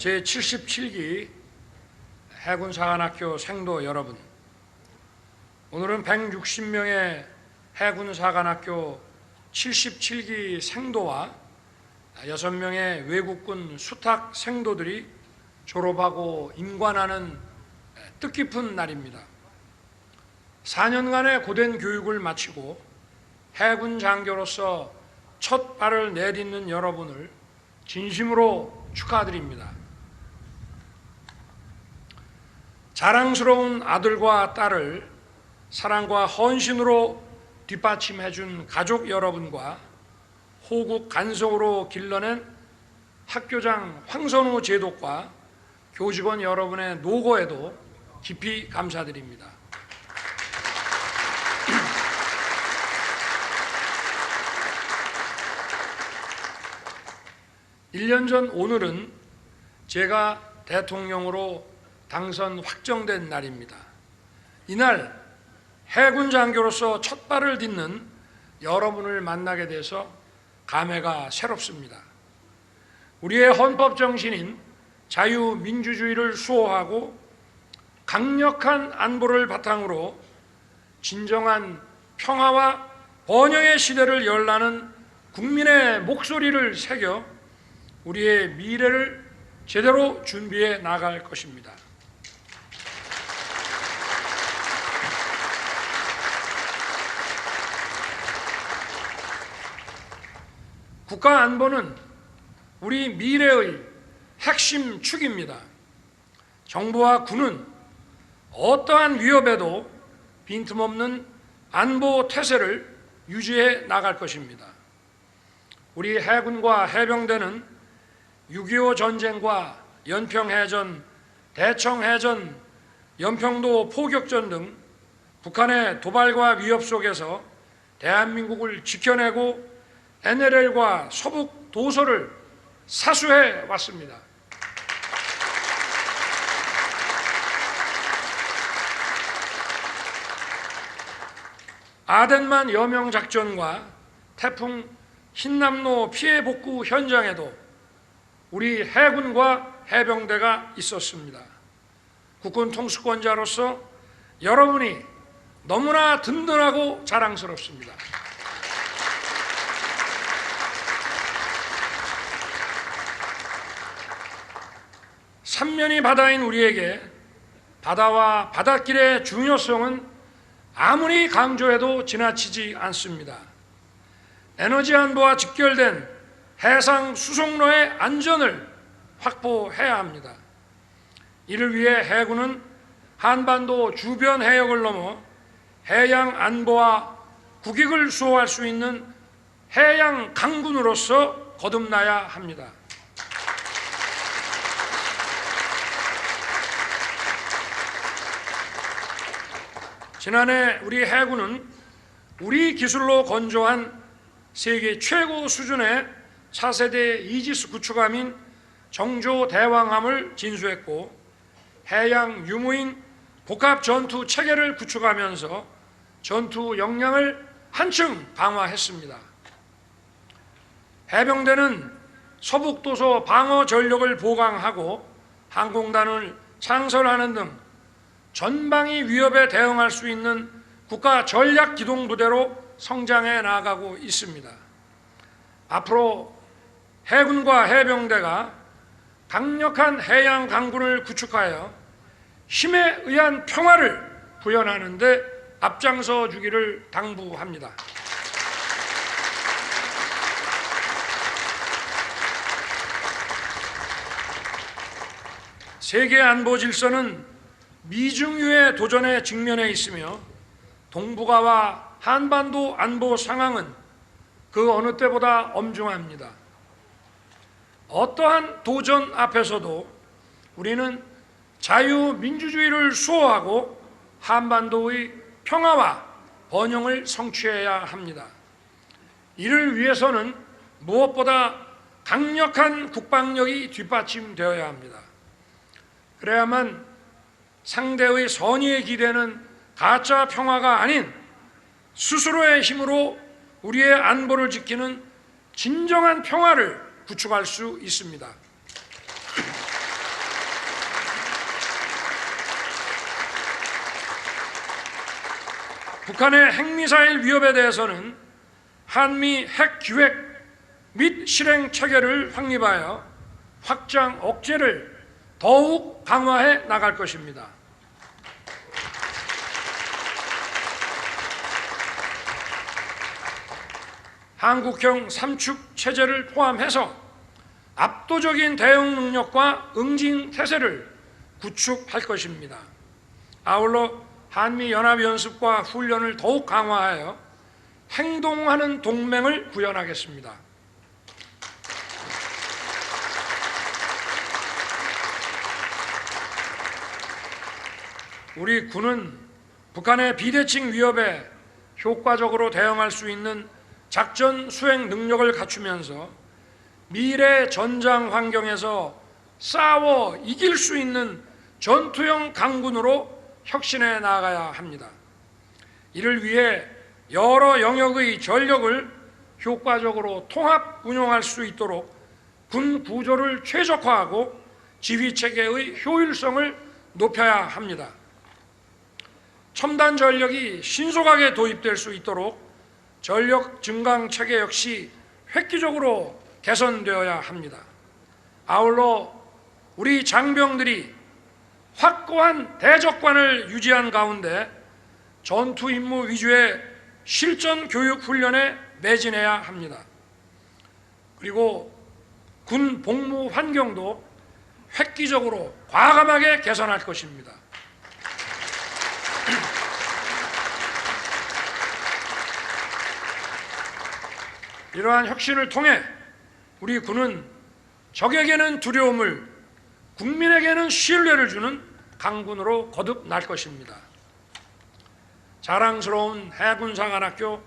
제77기 해군 사관학교 생도 여러분 오늘은 160명의 해군 사관학교 77기 생도와 6명의 외국군 수탁 생도들이 졸업하고 임관하는 뜻깊은 날입니다. 4년간의 고된 교육을 마치고 해군 장교로서 첫 발을 내딛는 여러분을 진심으로 축하드립니다. 자랑스러운 아들과 딸을 사랑과 헌신으로 뒷받침해 준 가족 여러분과 호국 간성으로 길러낸 학교장 황선우 제독과 교직원 여러분의 노고에도 깊이 감사드립니다. 1년 전 오늘은 제가 대통령으로 당선 확정된 날입니다. 이날 해군 장교로서 첫 발을 딛는 여러분을 만나게 돼서 감회가 새롭습니다. 우리의 헌법 정신인 자유민주주의를 수호하고 강력한 안보를 바탕으로 진정한 평화와 번영의 시대를 열라는 국민의 목소리를 새겨 우리의 미래를 제대로 준비해 나갈 것입니다. 국가 안보는 우리 미래의 핵심 축입니다. 정부와 군은 어떠한 위협에도 빈틈없는 안보 태세를 유지해 나갈 것입니다. 우리 해군과 해병대는 6.25 전쟁과 연평해전, 대청해전, 연평도 포격전 등 북한의 도발과 위협 속에서 대한민국을 지켜내고 NLL과 서북 도서를 사수해 왔습니다. 아덴만 여명 작전과 태풍 흰남노 피해 복구 현장에도 우리 해군과 해병대가 있었습니다. 국군 통수권자로서 여러분이 너무나 든든하고 자랑스럽습니다. 3면이 바다인 우리에게 바다와 바닷길의 중요성은 아무리 강조해도 지나치지 않습니다. 에너지 안보와 직결된 해상 수송로의 안전을 확보해야 합니다. 이를 위해 해군은 한반도 주변 해역을 넘어 해양 안보와 국익을 수호할 수 있는 해양 강군으로서 거듭나야 합니다. 지난해 우리 해군은 우리 기술로 건조한 세계 최고 수준의 차세대 이지스 구축함인 정조 대왕함을 진수했고 해양 유무인 복합 전투 체계를 구축하면서 전투 역량을 한층 강화했습니다. 해병대는 서북도서 방어 전력을 보강하고 항공단을 창설하는 등 전방위 위협에 대응할 수 있는 국가 전략 기동 부대로 성장해 나가고 있습니다. 앞으로 해군과 해병대가 강력한 해양 강군을 구축하여 힘에 의한 평화를 구현하는 데 앞장서 주기를 당부합니다. 세계 안보 질서는 미중유의 도전에 직면해 있으며 동북아와 한반도 안보 상황은 그 어느 때보다 엄중합니다. 어떠한 도전 앞에서도 우리는 자유민주주의를 수호하고 한반도의 평화와 번영을 성취해야 합니다. 이를 위해서는 무엇보다 강력한 국방력이 뒷받침되어야 합니다. 그래야만 상대의 선의에 기대는 가짜 평화가 아닌 스스로의 힘으로 우리의 안보를 지키는 진정한 평화를 구축할 수 있습니다. 북한의 핵미사일 위협에 대해서는 한미 핵 기획 및 실행 체계를 확립하여 확장 억제를 더욱 강화해 나갈 것입니다. 한국형 삼축 체제를 포함해서 압도적인 대응 능력과 응징 태세를 구축할 것입니다. 아울러 한미 연합 연습과 훈련을 더욱 강화하여 행동하는 동맹을 구현하겠습니다. 우리 군은 북한의 비대칭 위협에 효과적으로 대응할 수 있는 작전 수행 능력을 갖추면서 미래 전장 환경에서 싸워 이길 수 있는 전투형 강군으로 혁신해 나가야 합니다. 이를 위해 여러 영역의 전력을 효과적으로 통합 운용할 수 있도록 군 구조를 최적화하고 지휘 체계의 효율성을 높여야 합니다. 첨단 전력이 신속하게 도입될 수 있도록 전력 증강 체계 역시 획기적으로 개선되어야 합니다. 아울러 우리 장병들이 확고한 대적관을 유지한 가운데 전투 임무 위주의 실전 교육 훈련에 매진해야 합니다. 그리고 군 복무 환경도 획기적으로 과감하게 개선할 것입니다. 이러한 혁신을 통해 우리 군은 적에게는 두려움을 국민에게는 신뢰를 주는 강군으로 거듭날 것입니다. 자랑스러운 해군사관학교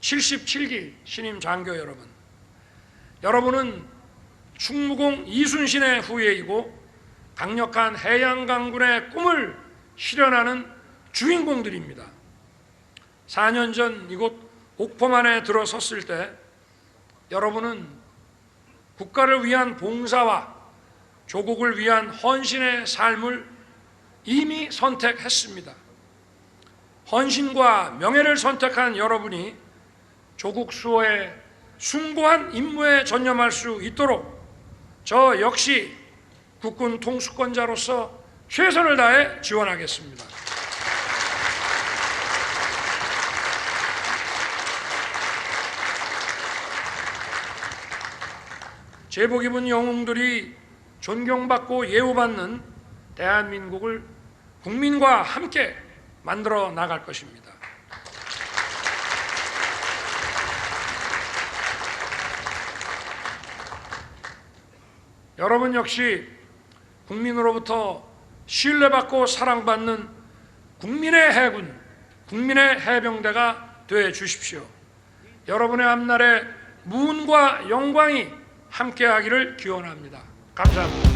77기 신임 장교 여러분, 여러분은 충무공 이순신의 후예이고 강력한 해양 강군의 꿈을 실현하는 주인공들입니다. 4년 전 이곳 옥포만에 들어섰을 때 여러분은 국가를 위한 봉사와 조국을 위한 헌신의 삶을 이미 선택했습니다. 헌신과 명예를 선택한 여러분이 조국 수호의 숭고한 임무에 전념할 수 있도록 저 역시 국군 통수권자로서 최선을 다해 지원하겠습니다. 제복 입은 영웅들이 존경받고 예우받는 대한민국을 국민과 함께 만들어 나갈 것입니다. 여러분 역시 국민으로부터 신뢰받고 사랑받는 국민의 해군, 국민의 해병대가 되어 주십시오. 여러분의 앞날에 무운과 영광이 함께하기를 기원합니다. 감사합니다.